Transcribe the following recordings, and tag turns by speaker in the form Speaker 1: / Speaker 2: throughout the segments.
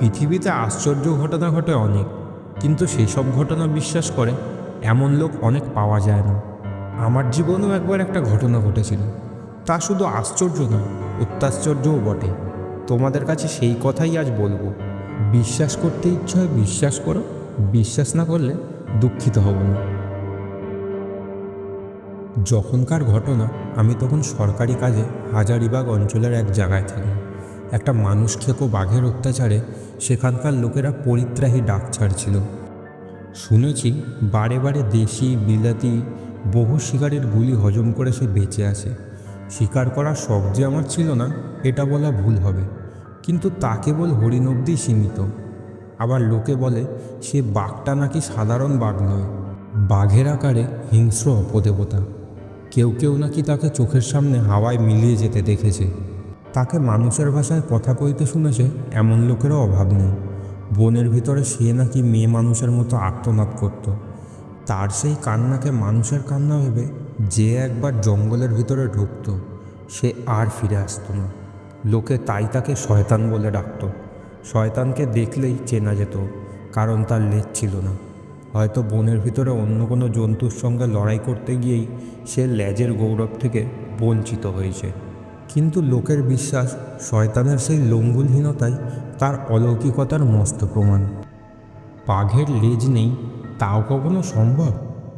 Speaker 1: পৃথিবীতে আশ্চর্য ঘটনা ঘটে অনেক, কিন্তু সেসব ঘটনা বিশ্বাস করে, এমন লোক অনেক পাওয়া যায় না। আমার জীবনেও একবার একটা ঘটনা ঘটেছিল। তা শুধু আশ্চর্য নয়, অত্যাশ্চর্যও বটে। তোমাদের কাছে সেই কথাই আজ বলব। বিশ্বাস করতে ইচ্ছে হয় বিশ্বাস করো, বিশ্বাস না করলে দুঃখিত হব না। যখনকার ঘটনা, আমি তখন সরকারি কাজে হাজারিবাগ অঞ্চলের এক জায়গায় থাকি। একটা মানুষ খেকো বাঘের অত্যাচারে সেখানকার লোকেরা পরিত্রাহী ডাক ছাড়ছিল। শুনেছি বারে বারে দেশি, বিলাতি, বহু শিকারের গুলি হজম করে সে বেঁচে আছে শিকার করার শখ যে আমার ছিল না, এটা বলা ভুল হবে। কিন্তু তা কেবল হরিণ অবধি সীমিত। আবার লোকে বলে, সে বাঘটা নাকি সাধারণ বাঘ নয়। বাঘের আকারে হিংস্র অপদেবতা। কেউ কেউ নাকি তাকে চোখের সামনে হাওয়ায় মিলিয়ে যেতে দেখেছে। তাকে মানুষের ভাষায় কথা কইতে শুনেছে এমন লোকেরও অভাব নেই। বনের ভিতরে সে নাকি মেয়ে মানুষের মতো আর্তনাদ করত। তার সেই কান্নাকে মানুষের কান্না ভেবে যে একবার জঙ্গলের ভিতরে ঢুকতো, সে আর ফিরে আসতো না। লোকে তাই তাকে শয়তান বলে ডাকতো। শয়তানকে দেখলেই চেনা যেত, কারণ তার লেজ ছিল না। হয়তো বনের ভিতরে অন্য কোনো জন্তুর সঙ্গে লড়াই করতে গিয়েই সে লেজের গৌরব থেকে বঞ্চিত হয়েছে। কিন্তু লোকের বিশ্বাস শয়তানের সেই লঙ্গুলহীনতাই তার অলৌকিকতার মস্ত প্রমাণ। বাঘের লেজ নেই, তাও কখনো সম্ভব?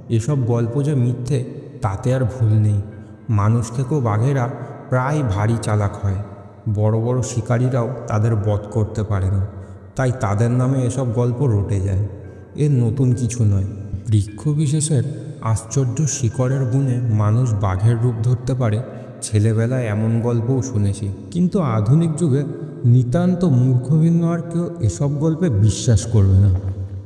Speaker 1: এসব গল্প যে মিথ্যে, তাতে আর ভুল নেই। মানুষ থেকেও বাঘেরা প্রায় ভারী চালাক হয়। বড় বড় শিকারীরাও তাদের বধ করতে পারে না। তাই তাদের নামে এসব গল্প রটে যায়। এর নতুন কিছু নয়। বৃক্ষ বিশেষের আশ্চর্য শিকড়ের গুণে মানুষ বাঘের রূপ ধরতে পারে ছেলেবেলায় এমন গল্পও শুনেছি। কিন্তু আধুনিক যুগে নিতান্ত মূর্খভিন্ন আর কেউ এসব গল্পে বিশ্বাস করবে না।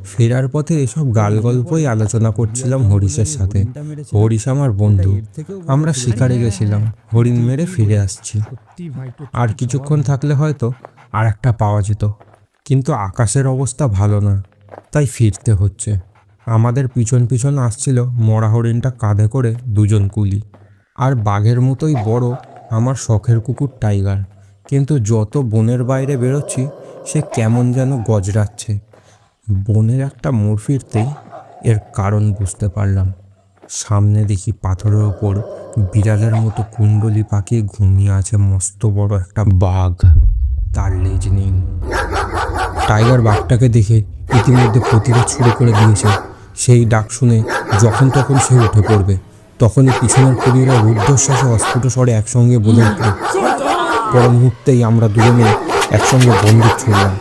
Speaker 1: ফেরার পথে এসব গাল গল্পই আলোচনা করছিলাম হরিশের সাথে। হরিশ আমার বন্ধু। আমরা শিকারে গেছিলাম। হরিণ মেরে ফিরে আসছি। আর কিছুক্ষণ থাকলে হয়তো আর একটা পাওয়া যেত। কিন্তু আকাশের অবস্থা ভালো না। তাই ফিরতে হচ্ছে। আমাদের পিছন পিছন আসছিল মরা হরিণটা কাঁধে করে দুজন কুলি। আর বাঘের মতোই বড় আমার শখের কুকুর টাইগার। কিন্তু যত বনের বাইরে বেরোচ্ছি, সে কেমন যেন গজরাচ্ছে। বনের একটা মোড় ফিরতেই এর কারণ বুঝতে পারলাম। সামনে দেখি পাথরের ওপর বিড়ালের মতো কুণ্ডলি পাকিয়ে ঘুমিয়ে আছে মস্ত বড় একটা বাঘ। তার লেজ নেই। টাইগার বাঘটাকে দেখে ইতিমধ্যে প্রতিরোধ শুরু করে দিয়েছে। সেই ডাক শুনে যখন তখন সে উঠে পড়বে। তখনই পিছনের কুড়িরা রুদ্ধশ্বাসে অস্ফুট স্বরে একসঙ্গে বলে উঠল, পর মুহূর্তেই আমরা দুজনে একসঙ্গে বন্দুক ছুড়লাম।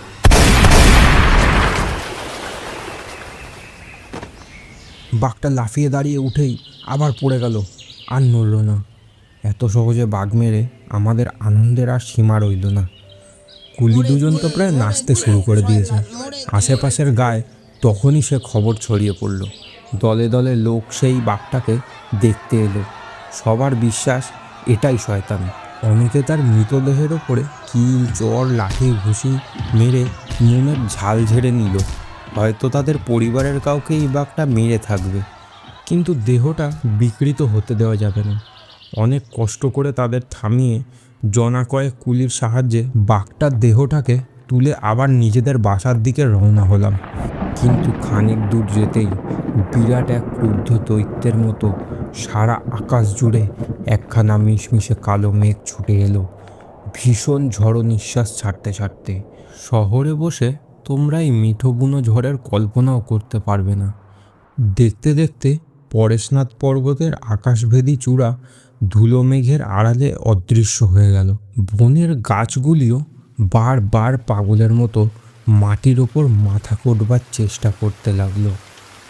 Speaker 1: বাঘটা লাফিয়ে দাঁড়িয়ে উঠেই আবার পড়ে গেল। আর নড়ল না। এত সহজে বাঘ মেরে আমাদের আনন্দের আর সীমা রইল না। কুলি দুজন তো প্রায় নাচতে শুরু করে দিয়েছে। আশেপাশের গায়ে তখনই সে খবর ছড়িয়ে পড়ল। দলে দলে লোক সেই বাঘটাকে দেখতে এলো। সবার বিশ্বাস এটাই শয়তান। অনেকে তার মৃতদেহের ওপরে কিল, চর, লাঠি, ঘুষি মেরে মনের ঝাল ঝেড়ে নিল। হয়তো তাদের পরিবারের কাউকে এই বাঘটা মেরে থাকবে। কিন্তু দেহটা বিকৃত হতে দেওয়া যাবে না। অনেক কষ্ট করে তাদের থামিয়ে জনা কয়েক কুলির সাহায্যে বাঘটার দেহটাকে তুলে আবার নিজেদের বাসার দিকে রওনা হলাম। কিন্তু খানিক দূর যেতেই বিরাট এক ক্রুদ্ধ দৈত্যের মতো সারা আকাশ জুড়ে একখানা মিশমিশে কালো মেঘ ছুটে এলো। ভীষণ ঝড়ো নিঃশ্বাস ছাড়তে ছাড়তে। শহরে বসে তোমরা এই মিঠো বুনো ঝড়ের কল্পনাও করতে পারবে না। দেখতে দেখতে পরেশনাথ পর্বতের আকাশভেদী চূড়া ধুলো মেঘের আড়ালে অদৃশ্য হয়ে গেল। বনের গাছগুলিও বারবার পাগলের মতো মাটির ওপর মাথা কোটবার চেষ্টা করতে লাগল।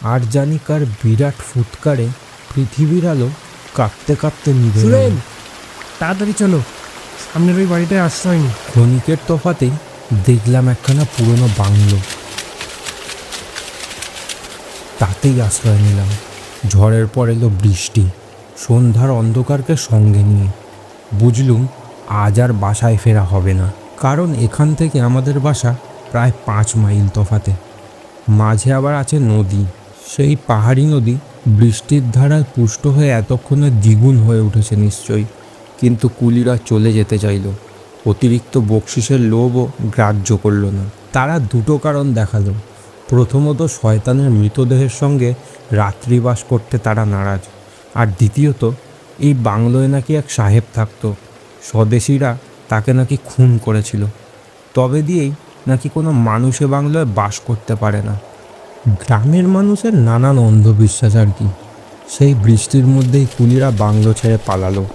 Speaker 1: আর জানি কার বিরাট ফুৎকারে পৃথিবীর আলো কাঁপতে কাঁপতে নিভে গেল।
Speaker 2: সুরেন তাড়াতাড়ি চলো সামনের ওই বাড়িটায় আশ্রয় নি
Speaker 1: ক্ষণিকের তফাতেই দেখলাম একখানা পুরনো বাংলো। তাতেই আশ্রয় নিলাম। ঝড়ের পর এলো বৃষ্টি সন্ধ্যার অন্ধকারকে সঙ্গে নিয়ে। বুঝলুম আজ আর বাসায় ফেরা হবে না কারণ এখান থেকে আমাদের বাসা প্রায় পাঁচ মাইল তফাতে। মাঝে আবার আছে নদী। সেই পাহাড়ি নদী বৃষ্টির ধারায় পুষ্ট হয়ে এতক্ষণে দ্বিগুণ হয়ে উঠেছে নিশ্চয়ই। কিন্তু কুলিরা চলে যেতে চাইল। অতিরিক্ত বকশিসের লোভও গ্রাহ্য করল না। তারা দুটো কারণ দেখাল। প্রথমত, শয়তানের মৃতদেহের সঙ্গে রাত্রিবাস করতে তারা নারাজ। আর দ্বিতীয়ত, এই বাংলোয় নাকি এক সাহেব থাকতো। স্বদেশীরা তাকে নাকি খুন করেছিল। তবে দিয়েই নাকি কোনো মানুষে বাংলায় বাস করতে পারে না? গ্রামের মানুষের নানান অন্ধবিশ্বাস আর কি। সেই বৃষ্টির মধ্যেই কুলিরা বাংলো ছেড়ে পালালো।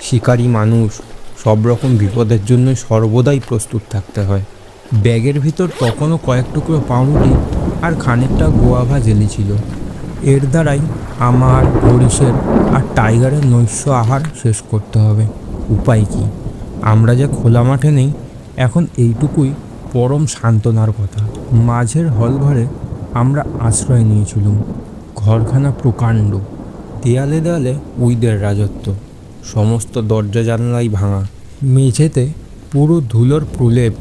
Speaker 1: শিকারী মানুষ, সব রকম বিপদের জন্য সর্বদাই প্রস্তুত থাকতে হয়। ব্যাগের ভিতর তখনও কয়েক টুকরো পাউরুটি আর খানিকটা গোয়াভা জেলি ছিল। এর দ্বারাই আমার হরিশের আর টাইগারের নৈশ আহার শেষ করতে হবে। উপায় কি? আমরা যে খোলা মাঠে নেই, এখন এইটুকুই পরম সান্ত্বনার কথা। মাঝের হলঘরে আমরা আশ্রয় নিয়েছিলাম। ঘরখানা প্রকাণ্ড। দেয়ালে দেয়ালে উইদের রাজত্ব। সমস্ত দরজা জানলাই ভাঙা। মেঝেতে পুরো ধুলোর প্রলেপ।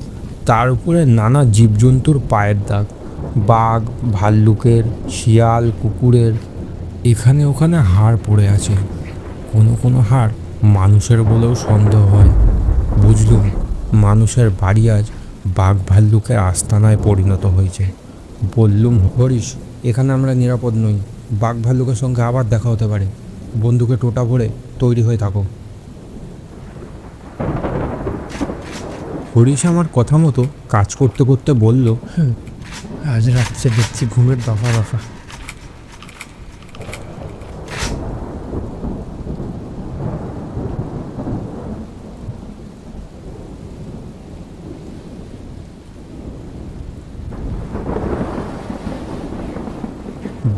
Speaker 1: তার উপরে নানা জীবজন্তুর পায়ের দাগ। বাঘ, ভাল্লুকের, শিয়াল, কুকুরের। এখানে ওখানে হাড় পড়ে আছে। কোনো কোনো হাড় মানুষের বলেও সন্দেহ হয়। বুঝলুম, মানুষের বাড়ি আজ বাঘ ভাল্লুকের আস্তানায় পরিণত হয়েছে। বললুম, হরিশ, এখানে আমরা নিরাপদ নই। বাঘ ভাল্লুকের সঙ্গে আবার দেখা হতে পারে। বন্ধুকে টোটা ভরে তৈরি হয়ে থাকো। হরিশ আমার কথা মতো কাজ করতে করতে বলল
Speaker 2: আজ রাত্রে দেখছি ঘুমের দফা দফা।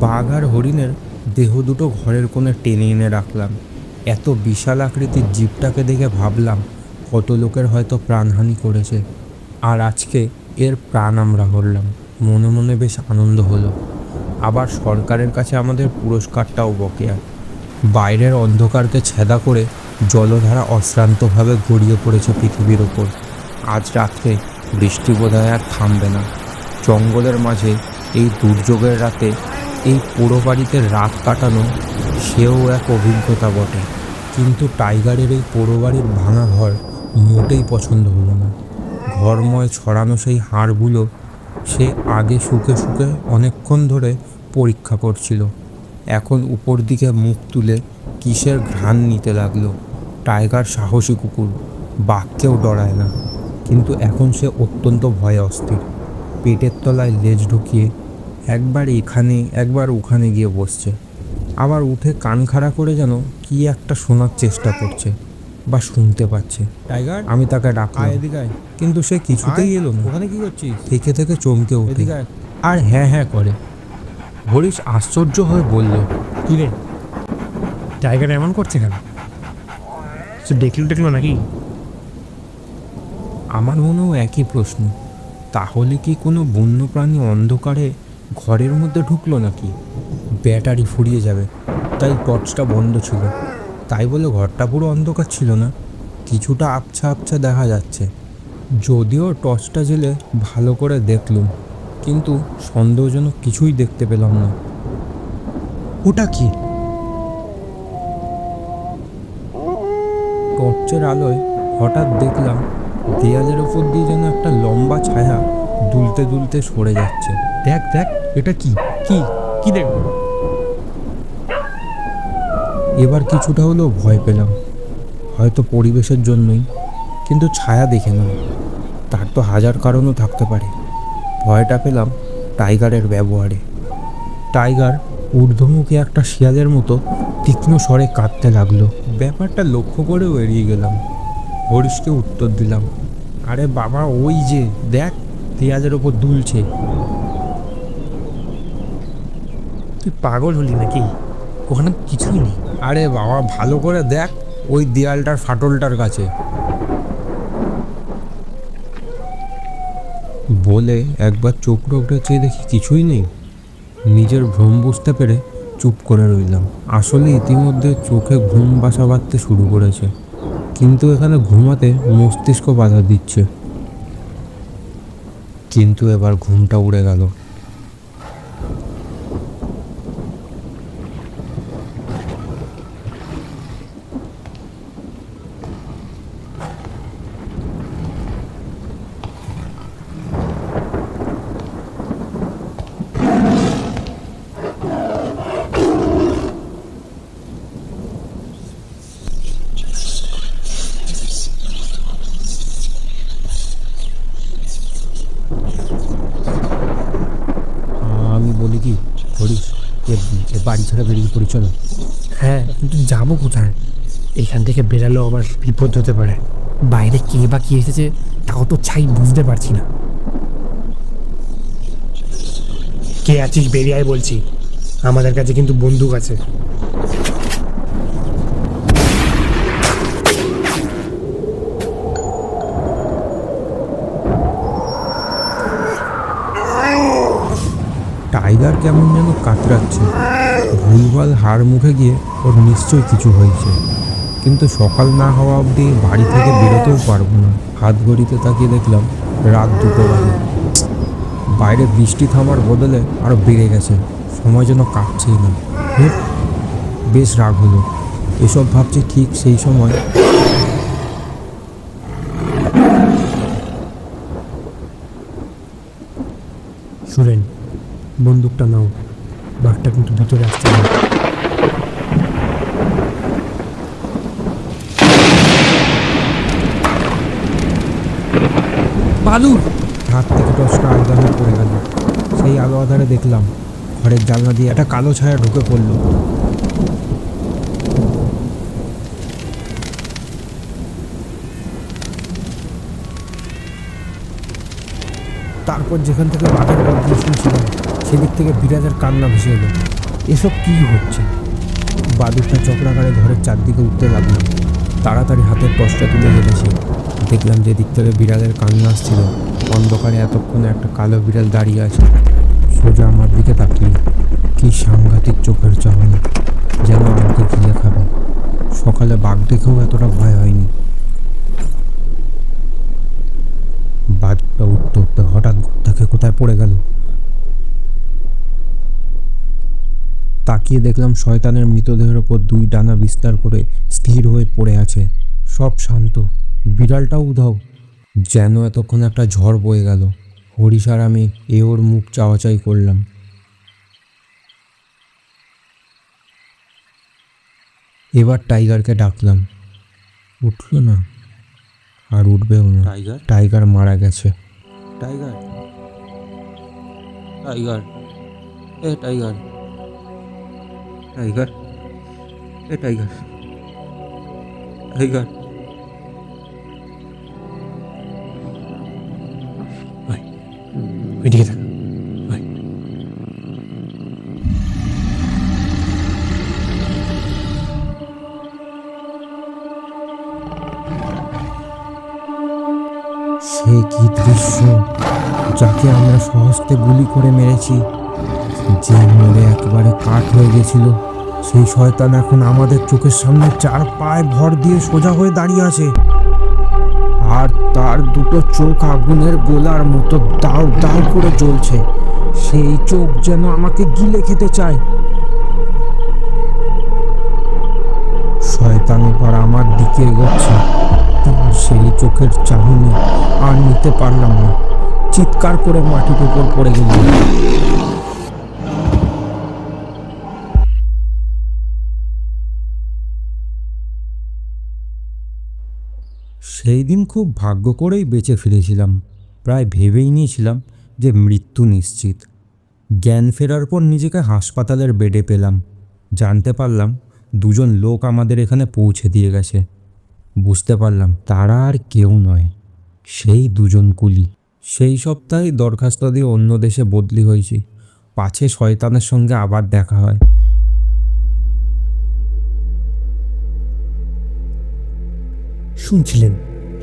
Speaker 1: বাঘ আর হরিণের দেহ দুটো ঘরের কোণে টেনে এনে রাখলাম। এত বিশাল আকৃতির জীবটাকে দেখে ভাবলাম, কত লোকের হয়তো প্রাণহানি করেছে। আর আজকে এর প্রাণ আমরা হরলাম মনে মনে বেশ আনন্দ হলো। আবার সরকারের কাছে আমাদের পুরস্কারটাও বকেয়া। বাইরের অন্ধকারকে ছেদা করে জলধারা অশ্রান্তভাবে গড়িয়ে পড়েছে পৃথিবীর ওপর। আজ রাত্রে বৃষ্টি বোধহয় আর থামবে না। জঙ্গলের মাঝে এই দুর্যোগের রাতে এই পোড়ো বাড়িতে রাত কাটানো, সেও এক অভিজ্ঞতা বটে। কিন্তু টাইগারের এই পোড়ো বাড়ির ভাঙা ঘর মোটেই পছন্দ হলো না। ঘরময় ছড়ানো সেই হাড়গুলো সে আগে শুকে শুকে অনেকক্ষণ ধরে পরীক্ষা করছিল। এখন উপর দিকে মুখ তুলে কিসের ঘ্রাণ নিতে লাগল। টাইগার সাহসী কুকুর, বাঘকেও ডরায় না। কিন্তু এখন সে অত্যন্ত ভয়ে অস্থির। পেটের তলায় লেজ ঢুকিয়ে একবার এখানে একবার ওখানে গিয়ে বসছে। আবার উঠে কান খাড়া করে যেন কি একটা শোনার চেষ্টা করছে বা শুনতে পাচ্ছে। টাইগার? আমি তাকে ডাকলাম। কিন্তু সে কিছুতেই এলো না। ওখানে কি করছিস? থেকে থেকে চমকে উঠে আর হ্যাঁ হ্যাঁ করে। হরিশ আশ্চর্য হয়ে বলল
Speaker 2: কি রে? টাইগার এমন করছে কেন? সে দেখল টেকলো নাকি?
Speaker 1: আমার মনেও একই প্রশ্ন। তাহলে কি কোনো বন্যপ্রাণী অন্ধকারে ঘরের মধ্যে ঢুকলো নাকি? ব্যাটারি ফুরিয়ে যাবে। তাই টর্চটা বন্ধ ছিল। তাই বলে ঘরটা পুরো অন্ধকার ছিল না। কিছুটা আবছা আবছা দেখা যাচ্ছে। যদিও টর্চটা জেলে ভালো করে দেখলুম, কিন্তু সন্দেহজনক কিছুই দেখতে পেলাম না।
Speaker 2: ওটা কি?
Speaker 1: টর্চের আলোয় হঠাৎ দেখলাম দেয়ালের ওপর দিয়ে যেন একটা লম্বা ছায়া দুলতে দুলতে সরে যাচ্ছে।
Speaker 2: দেখ দেখ এটা কি? কি? কি দেখ
Speaker 1: এবার কিছুটা হলেও ভয় পেলাম। হয়তো পরিবেশের জন্যই, কিন্তু ছায়া দেখে না। তার তো হাজার কারণও থাকতে পারে। ভয়টা পেলাম টাইগারের ব্যবহারে। টাইগার ঊর্ধ্বমুখী একটা শিয়ালের মতো তীক্ষ্ণ স্বরে কাঁদতে লাগল। ব্যাপারটা লক্ষ্য করেও এড়িয়ে গেলাম। হরিশকে উত্তর দিলাম, আরে বাবা, ওই যে, দেখ, পেঁয়াজের ওপর দুলছে।
Speaker 2: তুই পাগল হলি নাকি? ওখানে কিছুই নেই।
Speaker 1: আরে বাবা, ভালো করে দেখ ওই দেয়ালটার, ফাটলটার কাছে। বলে একবার চোখ রোগড়ে চেয়ে দেখি কিছুই নেই। নিজের ভ্রম বুঝতে পেরে চুপ করে রইলাম। আসলে ইতিমধ্যে চোখে ঘুম বাসা বাঁধতে শুরু করেছে। কিন্তু এখানে ঘুমাতে মস্তিষ্ক বাধা দিচ্ছে। কিন্তু এবার ঘুমটা উড়ে গেল। বাড়ি ছেড়ে বেরিয়ে পড়ি, চলো।
Speaker 2: হ্যাঁ কিন্তু যাব কোথায়? এখান থেকে বেরালেও আবার বিপদ হতে পারে। বাইরে কে বা কি এসেছে, তাও তো ছাই বুঝতে পারছি না। কে আছিস বেরিয়ায় বলছি। আমাদের কাছে কিন্তু বন্দুক আছে।
Speaker 1: টাইগার কেমন যেন কাতরাচ্ছে। ভুলভাল হাড় মুখে গিয়ে ওর নিশ্চয়ই কিছু হয়েছে। কিন্তু সকাল না হওয়া অবধি বাড়ি থেকে বেরোতেও পারব না। হাত ঘড়িতে তাকিয়ে দেখলাম রাত দুটো বাজে। বাইরে বৃষ্টি থামার বদলে আরও বেড়ে গেছে। সময় যেন কাটছেই না। বেশ রাগ হলো। এসব ভাবছি ঠিক সেই সময়
Speaker 2: সুরেন বন্দুকটা নাও। বাঘটা কিন্তু ভিতরে আসছে না।
Speaker 1: বালুর! হাত থেকে টসটা হয়ে পড়ে গেল। সেই আলো আধারে দেখলাম। ঘরের জানলা দিয়ে একটা কালো ছায়া ঢুকে পড়ল। তারপর যেখান থেকে বাঘের গল্প শুনছিলাম, সেদিক থেকে বিরাজের কান্না ভেসে এলো। এসব কি হচ্ছে? বাদুরটা চক্রাকারে ঘরের চারদিকে উঠতে লাগল। তাড়াতাড়ি হাতের টসটা তুলে ফেলেছি দেখলাম যে দিক থেকে বিড়ালের কান্না আসছিল। অন্ধকারে এতক্ষণে একটা কালো বিড়াল দাঁড়িয়ে আছে। সোজা আমার দিকে তাকিয়ে, কি সাংঘাতিক চোখের চাহনি। যেন আমাকে ঘিরে খাবে। সকালে বাঘ দেখেও এতটা ভয় হয়নি। বাঘটা উঠতে উঠতে হঠাৎ তাকে কোথায় পড়ে গেল? তাকিয়ে দেখলাম শয়তানের মৃতদেহের ওপর দুই ডানা বিস্তার করে স্থির হয়ে পড়ে আছে। সব শান্ত। বিড়ালটাও উধাও। যেন এতক্ষণ একটা ঝড় বয়ে গেল। হরিষার আমি এ ওর মুখ চাওয়াচাই করলাম। এবার টাইগারকে ডাকলাম। উঠল না। আর উঠবেও না।
Speaker 3: টাইগার
Speaker 1: টাইগার মারা গেছে।
Speaker 3: টাইগার টাইগার এ টাইগার টাইগার এ টাইগার টাইগার
Speaker 2: ওইদিকে থাক।
Speaker 1: সে কি দৃশ্য যাকে আমরা সহস্তে গুলি করে মেরেছি, যে মরে একেবারে কাঠ হয়ে গেছিল, সেই শয়তান এখন আমাদের চোখের সামনে চার পায়ে ভর দিয়ে সোজা হয়ে দাঁড়িয়ে আছে। আর তার দুটো চোখ আগুনের গোলার মতো দাও দাও করে জ্বলছে। সেই চোখ যেন আমাকে গিলে খেতে চায়। শয়তান এবার আমার দিকে এগোচ্ছে। সেই চোখের চাহনি আর নিতে পারলাম না। চিৎকার করে মাটির উপর পড়ে গেলাম সেই দিন খুব ভাগ্য করেই বেঁচে ফিরেছিলাম। প্রায় ভেবেই নিয়েছিলাম যে মৃত্যু নিশ্চিত। জ্ঞান ফেরার পর নিজেকে হাসপাতালের বেডে পেলাম। জানতে পারলাম দুজন লোক আমাদের এখানে পৌঁছে দিয়ে গেছে। বুঝতে পারলাম, তারা আর কেউ নয়, সেই দুজন কুলি। সেই সপ্তাহে দরখাস্ত দিয়ে অন্য দেশে বদলি হয়েছি। পাছে শয়তানের সঙ্গে আবার দেখা হয়।
Speaker 2: শুনছিলেন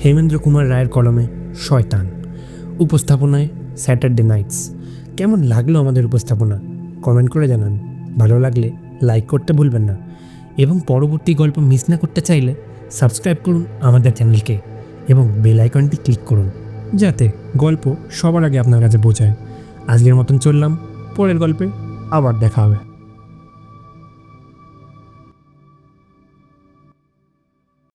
Speaker 2: হেমেন্দ্র কুমার রায়ের কলমে শয়তান, উপস্থাপনায় স্যাটারডে নাইটস। কেমন লাগল আমাদের উপস্থাপনা? কমেন্ট করে জানান। ভালো লাগলে লাইক করতে ভুলবেন না। এবং পরবর্তী গল্প মিস না করতে চাইলে সাবস্ক্রাইব করুন আমাদের চ্যানেলকে এবং বেল আইকনটি ক্লিক করুন যাতে গল্প সবার আগে আপনার কাছে পৌঁছায়। আজকের মতন চললাম, পরের গল্পে আবার দেখা হবে।